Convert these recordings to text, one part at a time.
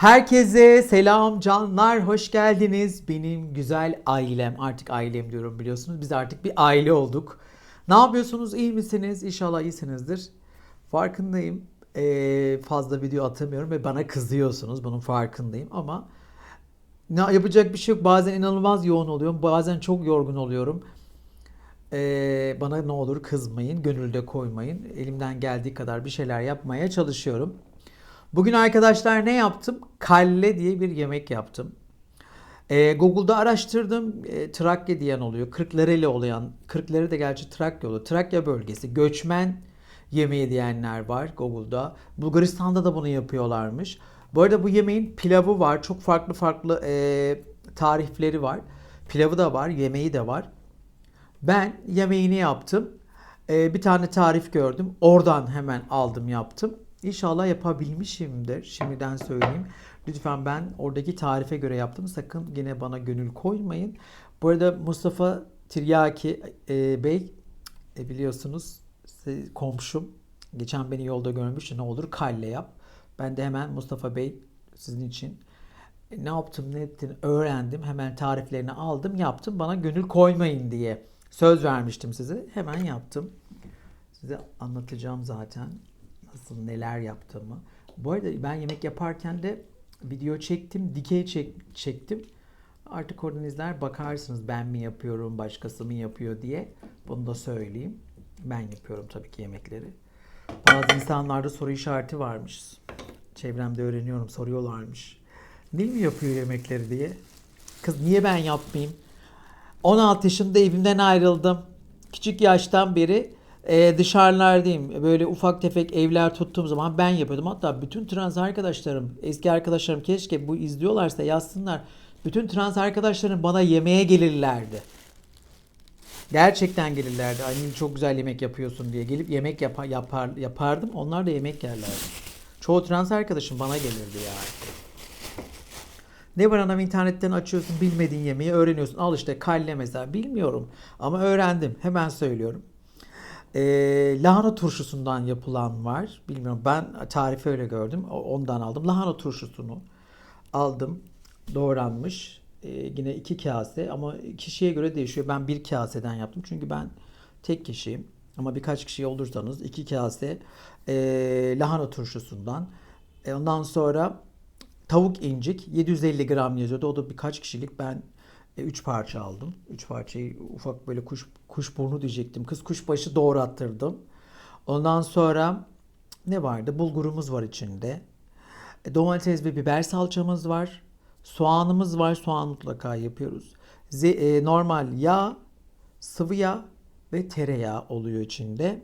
Herkese selam canlar, hoş geldiniz. Benim güzel ailem, artık ailem diyorum biliyorsunuz. Biz artık bir aile olduk. Ne yapıyorsunuz, iyi misiniz? İnşallah iyisinizdir. Farkındayım, ee, fazla video atamıyorum ve bana kızıyorsunuz. Bunun farkındayım ama ne yapacak bir şey yok. Bazen inanılmaz yoğun oluyorum, bazen çok yorgun oluyorum. Ee, bana ne olur kızmayın, gönülde koymayın. Elimden geldiği kadar bir şeyler yapmaya çalışıyorum. Bugün arkadaşlar ne yaptım? Kalle diye bir yemek yaptım. Ee, Google'da araştırdım. E, Trakya diyen oluyor. Kırklareli olayan. Kırkları da gerçi Trakya oluyor. Trakya bölgesi. Göçmen yemeği diyenler var Google'da. Bulgaristan'da da bunu yapıyorlarmış. Bu arada bu yemeğin pilavı var. Çok farklı farklı e, tarifleri var. Pilavı da var. Yemeği de var. Ben yemeğini yaptım. Ee, bir tane tarif gördüm. Oradan hemen aldım yaptım. İnşallah yapabilmişimdir. Şimdiden söyleyeyim. Lütfen ben oradaki tarife göre yaptım. Sakın yine bana gönül koymayın. Bu arada Mustafa Tiryaki e, Bey e, biliyorsunuz komşum. Geçen beni yolda görmüş. Ne olur kalle yap. Ben de hemen Mustafa Bey sizin için e, ne yaptım ne ettim öğrendim. Hemen tariflerini aldım yaptım. Bana gönül koymayın diye söz vermiştim size. Hemen yaptım. Size anlatacağım zaten nasıl neler yaptığımı. Bu arada ben yemek yaparken de video çektim, dikey çek, çektim. Artık oradan izler bakarsınız ben mi yapıyorum, başkası mı yapıyor diye. Bunu da söyleyeyim. Ben yapıyorum tabii ki yemekleri. Bazı insanlarda soru işareti varmış. Çevremde öğreniyorum soruyorlarmış. Ne mi yapıyor yemekleri diye. Kız niye ben yapmayayım? 16 yaşında evimden ayrıldım. Küçük yaştan beri e, dışarılardayım. Böyle ufak tefek evler tuttuğum zaman ben yapıyordum. Hatta bütün trans arkadaşlarım, eski arkadaşlarım keşke bu izliyorlarsa yazsınlar. Bütün trans arkadaşlarım bana yemeğe gelirlerdi. Gerçekten gelirlerdi. Annem çok güzel yemek yapıyorsun diye. Gelip yemek yapa- yapar, yapardım. Onlar da yemek yerlerdi. Çoğu trans arkadaşım bana gelirdi yani. Ne var anam internetten açıyorsun bilmediğin yemeği öğreniyorsun. Al işte kalle mesela bilmiyorum ama öğrendim hemen söylüyorum. Ee, lahana turşusundan yapılan var. Bilmiyorum ben tarifi öyle gördüm. Ondan aldım. Lahana turşusunu aldım. Doğranmış. Ee, yine iki kase ama kişiye göre değişiyor. Ben bir kaseden yaptım. Çünkü ben tek kişiyim. Ama birkaç kişi olursanız iki kase ee, lahana turşusundan. E, ondan sonra Tavuk incik 750 gram yazıyordu. O da birkaç kişilik. Ben 3 parça aldım. 3 parçayı ufak böyle kuş kuşburnu diyecektim. Kız kuşbaşı doğrattırdım. Ondan sonra ne vardı? Bulgurumuz var içinde. E, Domates ve biber salçamız var. Soğanımız var. Soğan mutlaka yapıyoruz. Ze- e, normal yağ, sıvı yağ ve tereyağı oluyor içinde.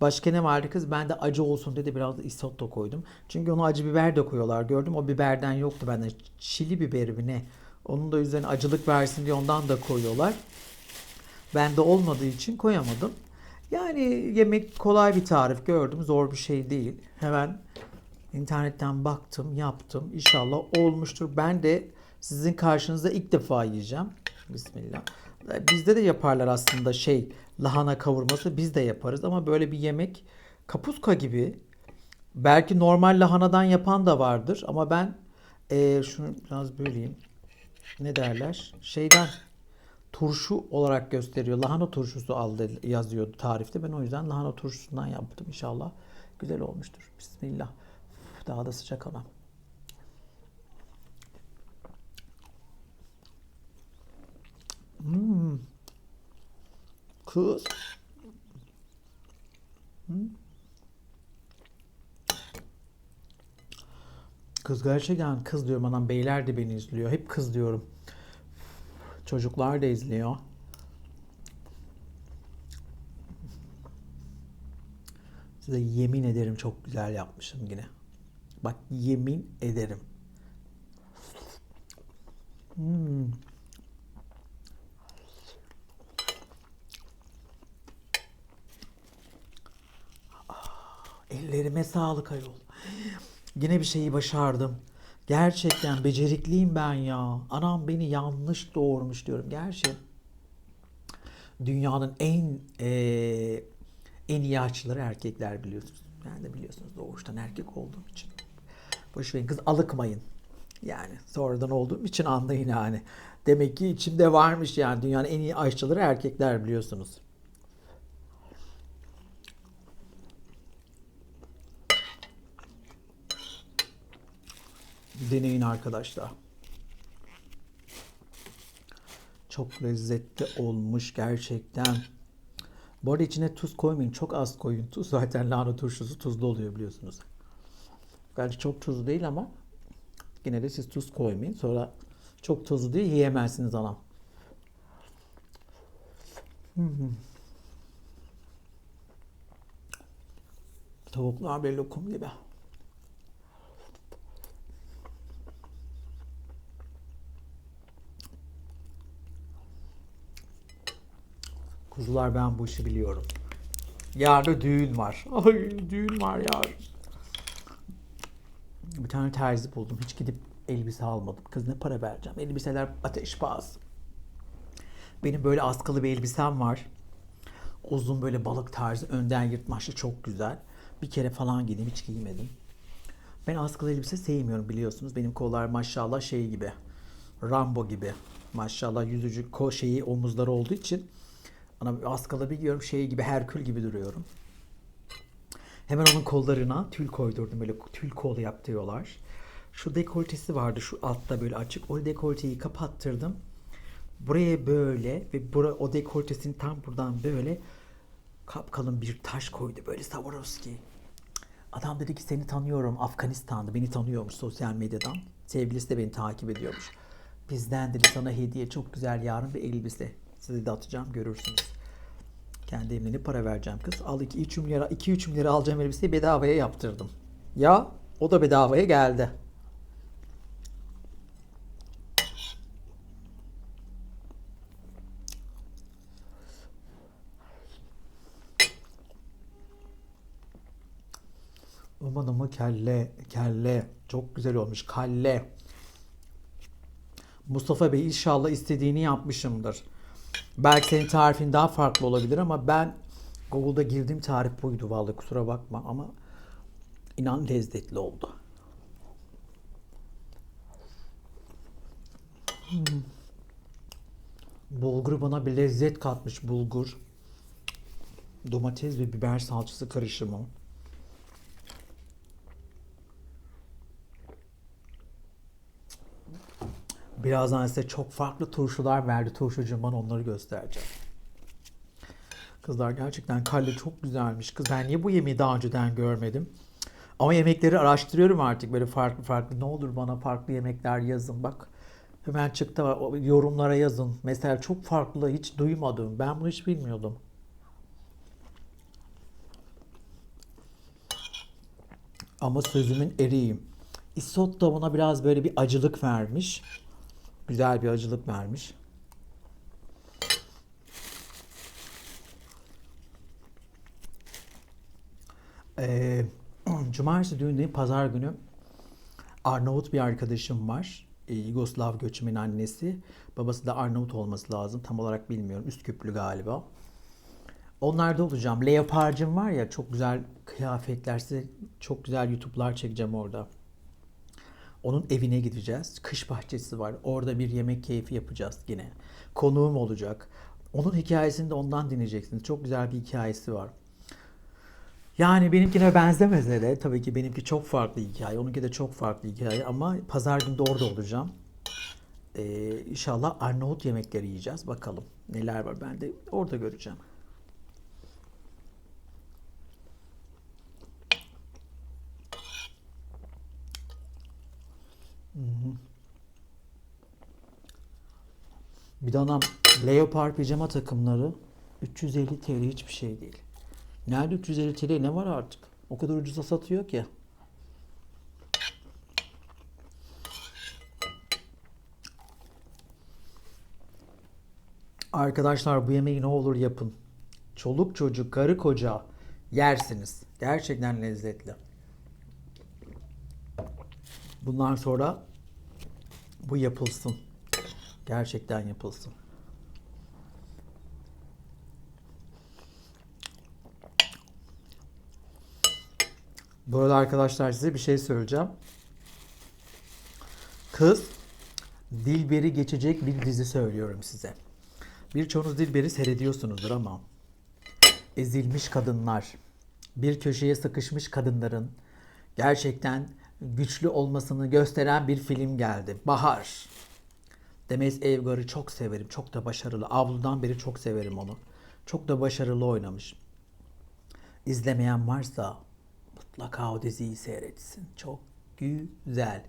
Başka ne vardı kız? Ben de acı olsun dedi biraz da isotto koydum. Çünkü ona acı biber de koyuyorlar. Gördüm o biberden yoktu bende. Çili biberi mi ne? Onun da üzerine acılık versin diye ondan da koyuyorlar. Bende olmadığı için koyamadım. Yani yemek kolay bir tarif gördüm. Zor bir şey değil. Hemen internetten baktım, yaptım. İnşallah olmuştur. Ben de sizin karşınızda ilk defa yiyeceğim. Bismillah. Bizde de yaparlar aslında şey lahana kavurması biz de yaparız ama böyle bir yemek kapuska gibi belki normal lahanadan yapan da vardır ama ben eee, şunu biraz böleyim. Ne derler? Şeyden turşu olarak gösteriyor. Lahana turşusu aldı yazıyordu tarifte. Ben o yüzden lahana turşusundan yaptım. İnşallah güzel olmuştur. Bismillah. Daha da sıcak ama. Hmm. Kız. Hmm. Kız gerçekten kız diyorum anam beyler de beni izliyor. Hep kız diyorum. Çocuklar da izliyor. Size yemin ederim çok güzel yapmışım yine. Bak yemin ederim. Hmm. Ellerime sağlık ayol. Yine bir şeyi başardım. Gerçekten becerikliyim ben ya. Anam beni yanlış doğurmuş diyorum. Gerçi dünyanın en eee, en iyi aşçıları erkekler biliyorsunuz. Ben de biliyorsunuz doğuştan erkek olduğum için. Boş verin kız alıkmayın. Yani sonradan olduğum için anlayın yani. Demek ki içimde varmış yani dünyanın en iyi aşçıları erkekler biliyorsunuz. Deneyin arkadaşlar. Çok lezzetli olmuş gerçekten. Bu arada içine tuz koymayın. Çok az koyun tuz. Zaten lahana turşusu tuzlu oluyor biliyorsunuz. Gerçi çok tuzlu değil ama yine de siz tuz koymayın. Sonra çok tuzlu diye yiyemezsiniz anam. Hı. Tavuklar böyle lokum gibi. Kuzular ben bu işi biliyorum. Yarın düğün var. Ay düğün var yarın. Bir tane terzi buldum. Hiç gidip elbise almadım. Kız ne para vereceğim? Elbiseler ateş pahası. Benim böyle askılı bir elbisem var. Uzun böyle balık tarzı önden yırtmaçlı çok güzel. Bir kere falan giydim hiç giymedim. Ben askılı elbise sevmiyorum biliyorsunuz. Benim kollar maşallah şey gibi. Rambo gibi. Maşallah yüzücü ko şeyi omuzları olduğu için bana askılı bir giyiyorum şey gibi Herkül gibi duruyorum. Hemen onun kollarına tül koydurdum. Böyle tül kol yaptırıyorlar. Şu dekoltesi vardı şu altta böyle açık. O dekolteyi kapattırdım. Buraya böyle ve bura, o dekoltesini tam buradan böyle kapkalın bir taş koydu böyle Swarovski. Adam dedi ki seni tanıyorum Afganistan'da beni tanıyormuş sosyal medyadan. Sevgilisi de beni takip ediyormuş. Bizden dedi sana hediye çok güzel yarın bir elbise. Size de atacağım görürsünüz. Kendi evine ne para vereceğim kız. Al 2-3 milyara 2-3 milyara alacağım elbiseyi bedavaya yaptırdım. Ya o da bedavaya geldi. Aman ama kelle, kelle. Çok güzel olmuş. Kalle. Mustafa Bey inşallah istediğini yapmışımdır. Belki senin tarifin daha farklı olabilir ama ben Google'da girdiğim tarif buydu vallahi kusura bakma ama inan lezzetli oldu. Hmm. Bulgur bana bir lezzet katmış bulgur. Domates ve biber salçası karışımı. Birazdan size çok farklı turşular verdi turşucum bana onları göstereceğim. Kızlar gerçekten kalle çok güzelmiş. Kız ben niye bu yemeği daha önceden görmedim? Ama yemekleri araştırıyorum artık böyle farklı farklı. Ne olur bana farklı yemekler yazın bak. Hemen çıktı yorumlara yazın. Mesela çok farklı hiç duymadım. Ben bunu hiç bilmiyordum. Ama sözümün eriyim. Isot da buna biraz böyle bir acılık vermiş. Güzel bir acılık vermiş. Ee, Cumartesi düğün değil, pazar günü Arnavut bir arkadaşım var. Ee, Yugoslav göçmen annesi. Babası da Arnavut olması lazım. Tam olarak bilmiyorum. Üsküplü galiba. Onlarda olacağım. Leoparcım var ya çok güzel kıyafetler. Size çok güzel YouTube'lar çekeceğim orada. Onun evine gideceğiz. Kış bahçesi var. Orada bir yemek keyfi yapacağız yine. Konuğum olacak. Onun hikayesini de ondan dinleyeceksiniz. Çok güzel bir hikayesi var. Yani benimkine benzemese de tabii ki benimki çok farklı hikaye. Onunki de çok farklı hikaye ama pazar günü de orada olacağım. Ee, inşallah Arnavut yemekleri yiyeceğiz. Bakalım neler var ben de orada göreceğim. Bir de anam leopar pijama takımları 350 TL hiçbir şey değil. Nerede 350 TL ne var artık? O kadar ucuza satıyor ki. Arkadaşlar bu yemeği ne olur yapın. Çoluk çocuk, karı koca yersiniz. Gerçekten lezzetli. Bundan sonra bu yapılsın. Gerçekten yapılsın. Bu arada arkadaşlar size bir şey söyleyeceğim. Kız Dilber'i geçecek bir dizi söylüyorum size. Birçoğunuz Dilber'i seyrediyorsunuzdur ama ezilmiş kadınlar, bir köşeye sıkışmış kadınların gerçekten güçlü olmasını gösteren bir film geldi. Bahar. Demet Evgar'ı çok severim. Çok da başarılı. Avludan beri çok severim onu. Çok da başarılı oynamış. İzlemeyen varsa mutlaka o diziyi seyretsin. Çok güzel.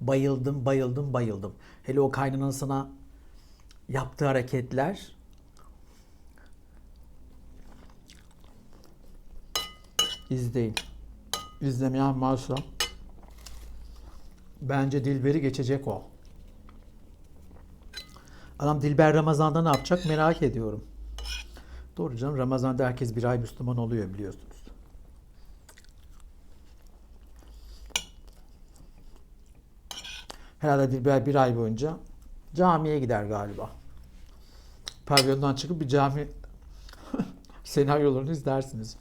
Bayıldım, bayıldım, bayıldım. Hele o kaynanasına yaptığı hareketler izleyin. İzlemeyen varsa bence Dilber'i geçecek o. Adam Dilber Ramazan'da ne yapacak merak ediyorum. Doğru canım Ramazan'da herkes bir ay Müslüman oluyor biliyorsunuz. Herhalde Dilber bir ay boyunca camiye gider galiba. Pavyondan çıkıp bir cami senaryolarını izlersiniz.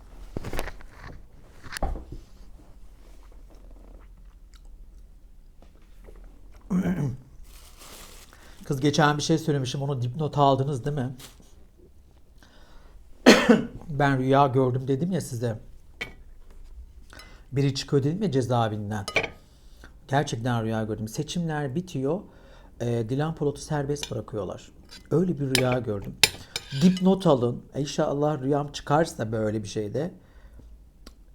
Kız geçen bir şey söylemişim onu dipnot aldınız değil mi? ben rüya gördüm dedim ya size. Biri çıkıyor dedim ya cezaevinden. Gerçekten rüya gördüm. Seçimler bitiyor. E, Dilan Polat'ı serbest bırakıyorlar. Öyle bir rüya gördüm. Dipnot alın. E, İnşallah rüyam çıkarsa böyle bir şeyde.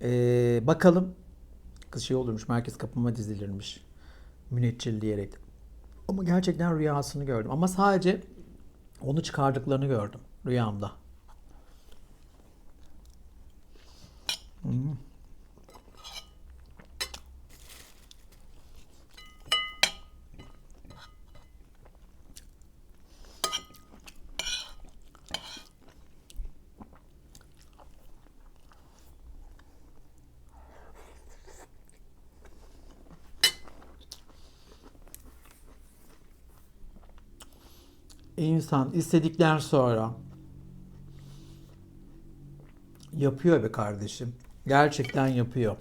E, bakalım. Kız şey olurmuş. Merkez kapıma dizilirmiş. Müneccil diyerek. Ama gerçekten rüyasını gördüm. Ama sadece onu çıkardıklarını gördüm rüyamda. Hmm. İnsan istedikten sonra yapıyor be kardeşim. Gerçekten yapıyor.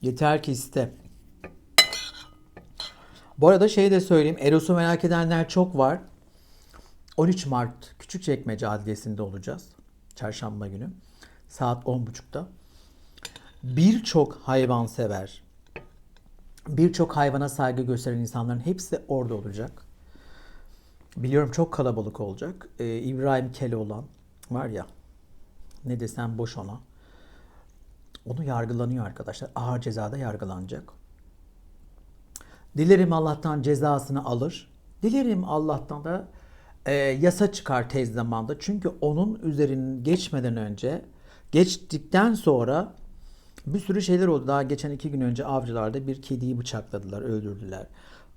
Yeter ki iste. Bu arada şey de söyleyeyim. Eros'u merak edenler çok var. 13 Mart Küçükçekmece Adliyesi'nde olacağız. Çarşamba günü. Saat 10.30'da. Birçok hayvansever, birçok hayvana saygı gösteren insanların hepsi orada olacak. Biliyorum çok kalabalık olacak. Ee, İbrahim Keloğlan var ya ne desem boş ona. Onu yargılanıyor arkadaşlar. Ağır cezada yargılanacak. Dilerim Allah'tan cezasını alır. Dilerim Allah'tan da e, yasa çıkar tez zamanda. Çünkü onun üzerinin geçmeden önce, geçtikten sonra bir sürü şeyler oldu. Daha geçen iki gün önce avcılarda bir kediyi bıçakladılar, öldürdüler.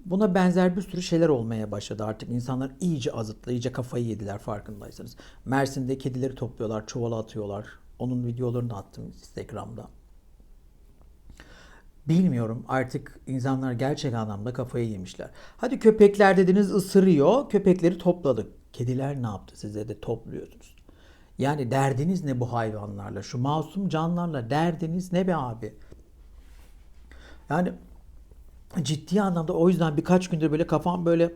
Buna benzer bir sürü şeyler olmaya başladı artık. İnsanlar iyice azıttı, iyice kafayı yediler farkındaysanız. Mersin'de kedileri topluyorlar, çuvala atıyorlar. Onun videolarını attım Instagram'da. Bilmiyorum artık insanlar gerçek anlamda kafayı yemişler. Hadi köpekler dediniz ısırıyor, köpekleri topladık. Kediler ne yaptı size de topluyorsunuz. Yani derdiniz ne bu hayvanlarla, şu masum canlarla derdiniz ne be abi? Yani ciddi anlamda o yüzden birkaç gündür böyle kafam böyle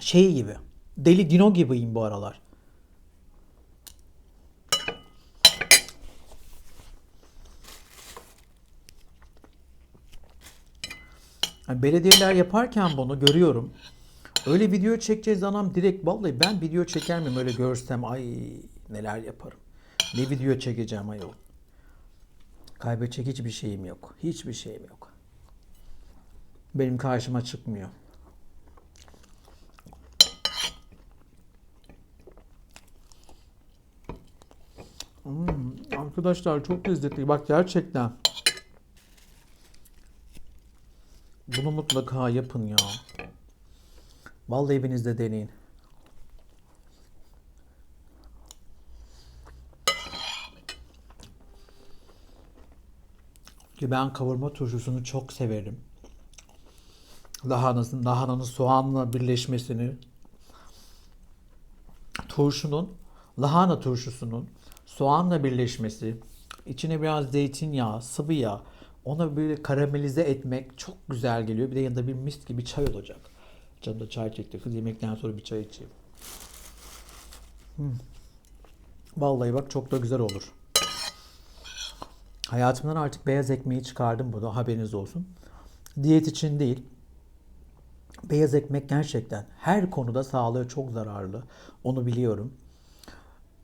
şey gibi. Deli Dino gibiyim bu aralar. Yani belediyeler yaparken bunu görüyorum. Öyle video çekeceğiz anam direkt vallahi ben video çeker miyim öyle görsem ay neler yaparım. Ne video çekeceğim ayol. Kaybedecek hiçbir şeyim yok. Hiçbir şeyim yok. Benim karşıma çıkmıyor. Hmm, arkadaşlar çok lezzetli. Bak gerçekten. Bunu mutlaka yapın ya. Vallahi evinizde deneyin. Ki ben kavurma turşusunu çok severim. Lahanasının, lahananın soğanla birleşmesini, turşunun, lahana turşusunun soğanla birleşmesi, içine biraz zeytinyağı, sıvı yağ, ona böyle karamelize etmek çok güzel geliyor. Bir de yanında bir mis gibi çay olacak. Canım da çay çekti. Kız yemekten sonra bir çay içeyim. Hmm. Vallahi bak çok da güzel olur. Hayatımdan artık beyaz ekmeği çıkardım burada haberiniz olsun. Diyet için değil. Beyaz ekmek gerçekten her konuda sağlığa çok zararlı. Onu biliyorum.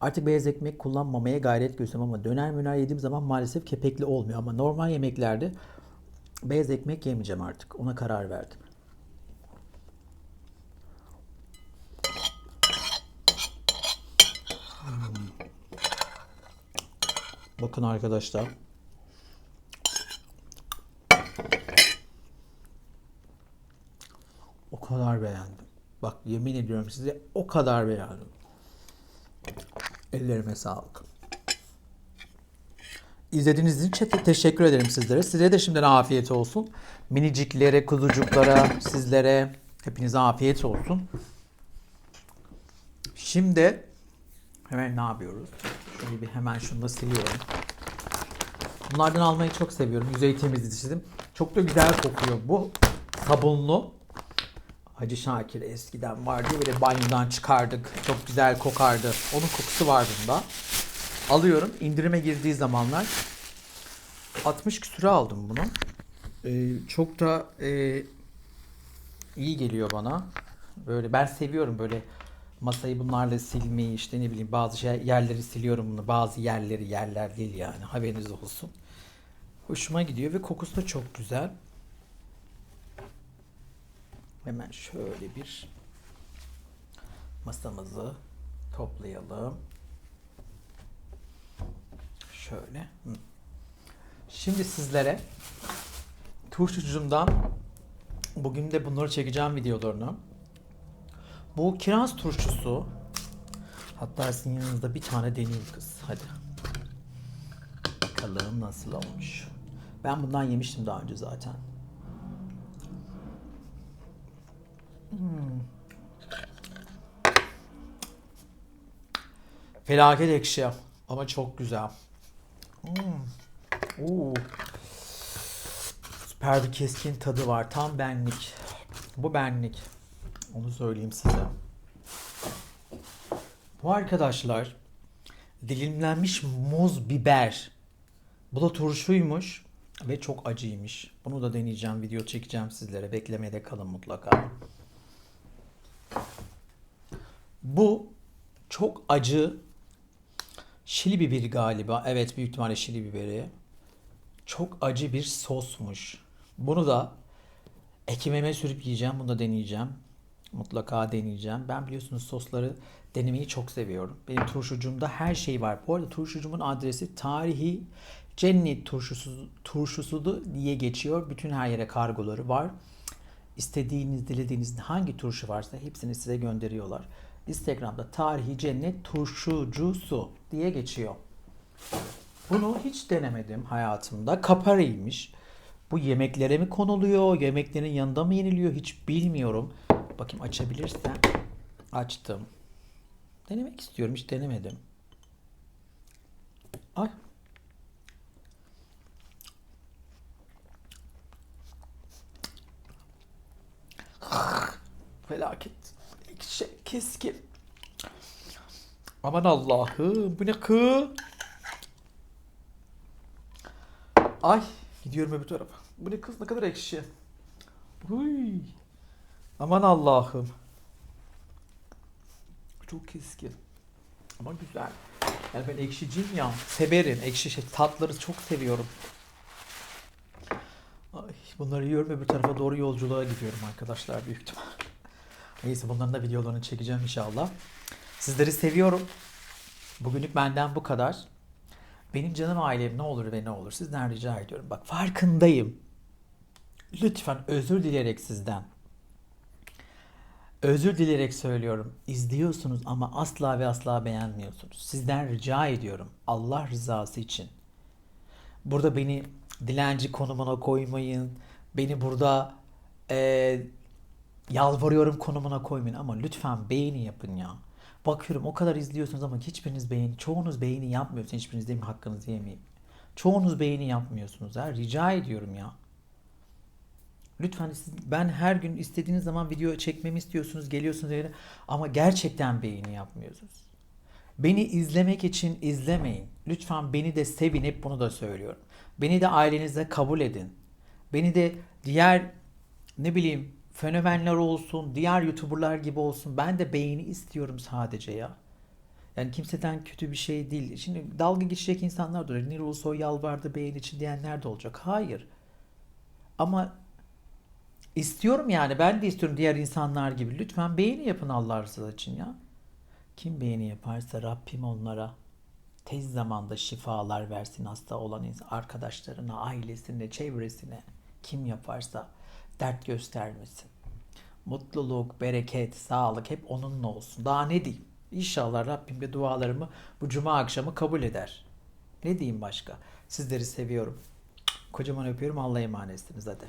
Artık beyaz ekmek kullanmamaya gayret gösteriyorum ama döner müner yediğim zaman maalesef kepekli olmuyor. Ama normal yemeklerde beyaz ekmek yemeyeceğim artık. Ona karar verdim. Bakın arkadaşlar. O kadar beğendim. Bak yemin ediyorum size o kadar beğendim. Ellerime sağlık. İzlediğiniz için çok teşekkür ederim sizlere. Size de şimdiden afiyet olsun. Miniciklere, kuzucuklara, sizlere hepinize afiyet olsun. Şimdi hemen ne yapıyoruz? Şöyle bir hemen şunu da siliyorum. Bunlardan almayı çok seviyorum. Yüzey temizleyicisi. Çok da güzel kokuyor. Bu sabunlu Hacı Şakir eskiden vardı böyle banyodan çıkardık. Çok güzel kokardı. Onun kokusu var bunda. Alıyorum. indirime girdiği zamanlar 60 küsüre aldım bunu. Ee, çok da e, iyi geliyor bana. Böyle ben seviyorum böyle masayı bunlarla silmeyi işte ne bileyim bazı şey, yerleri siliyorum bunu. Bazı yerleri yerler değil yani haberiniz olsun. Hoşuma gidiyor ve kokusu da çok güzel. Hemen şöyle bir masamızı toplayalım. Şöyle. Şimdi sizlere turşucumdan bugün de bunları çekeceğim videolarını. Bu kiraz turşusu hatta sizin yanınızda bir tane deneyeyim kız. Hadi. Bakalım nasıl olmuş. Ben bundan yemiştim daha önce zaten. Felaket ekşi ama çok güzel. Hmm. Oo. Süper bir keskin tadı var. Tam benlik. Bu benlik. Onu söyleyeyim size. Bu arkadaşlar dilimlenmiş muz biber. Bu da turşuymuş ve çok acıymış. Bunu da deneyeceğim, video çekeceğim sizlere. Beklemede kalın mutlaka. Bu çok acı şili biberi galiba. Evet büyük ihtimalle şili biberi. Çok acı bir sosmuş. Bunu da ekmeğime sürüp yiyeceğim. Bunu da deneyeceğim. Mutlaka deneyeceğim. Ben biliyorsunuz sosları denemeyi çok seviyorum. Benim turşucumda her şey var. Bu arada turşucumun adresi tarihi cennet turşusu, turşusudu diye geçiyor. Bütün her yere kargoları var. İstediğiniz, dilediğiniz hangi turşu varsa hepsini size gönderiyorlar. Instagram'da tarihi cennet turşucusu diye geçiyor. Bunu hiç denemedim hayatımda. Kaparıymış. Bu yemeklere mi konuluyor? Yemeklerin yanında mı yeniliyor? Hiç bilmiyorum. Bakayım açabilirsem. Açtım. Denemek istiyorum. Hiç denemedim. Ay. Felaket. Keskin. Aman Allah'ım. Bu ne kı? Ay. Gidiyorum öbür tarafa. Bu ne kız ne kadar ekşi. Huy. Aman Allah'ım. Çok keskin. Ama güzel. Yani ben ekşiciyim ya. Severim. Ekşi şey, tatları çok seviyorum. Ay, bunları yiyorum öbür tarafa doğru yolculuğa gidiyorum arkadaşlar büyük ihtimal. Neyse bunların da videolarını çekeceğim inşallah. Sizleri seviyorum. Bugünlük benden bu kadar. Benim canım ailem ne olur ve ne olur sizden rica ediyorum. Bak farkındayım. Lütfen özür dileyerek sizden. Özür dileyerek söylüyorum. İzliyorsunuz ama asla ve asla beğenmiyorsunuz. Sizden rica ediyorum. Allah rızası için. Burada beni dilenci konumuna koymayın. Beni burada e, yalvarıyorum konumuna koymayın ama lütfen beğeni yapın ya. Bakıyorum o kadar izliyorsunuz ama hiçbiriniz beğeni, çoğunuz beğeni yapmıyorsunuz. Hiçbiriniz değil mi hakkınızı yemeyeyim. Çoğunuz beğeni yapmıyorsunuz ha. Rica ediyorum ya. Lütfen siz- ben her gün istediğiniz zaman video çekmemi istiyorsunuz, geliyorsunuz öyle ama gerçekten beğeni yapmıyorsunuz. Beni izlemek için izlemeyin. Lütfen beni de sevin, hep bunu da söylüyorum. Beni de ailenize kabul edin. Beni de diğer ne bileyim fenomenler olsun, diğer YouTuber'lar gibi olsun. Ben de beğeni istiyorum sadece ya. Yani kimseden kötü bir şey değil. Şimdi dalga geçecek insanlar da olur. Nil Ulusoy yalvardı beğen için diyenler de olacak. Hayır. Ama istiyorum yani. Ben de istiyorum diğer insanlar gibi. Lütfen beğeni yapın Allah rızası için ya. Kim beğeni yaparsa Rabbim onlara tez zamanda şifalar versin hasta olan arkadaşlarına, ailesine, çevresine. Kim yaparsa dert göstermesin. Mutluluk, bereket, sağlık hep onunla olsun. Daha ne diyeyim? İnşallah Rabbim de dualarımı bu cuma akşamı kabul eder. Ne diyeyim başka? Sizleri seviyorum. Kocaman öpüyorum. Allah'a emanetsiniz hadi.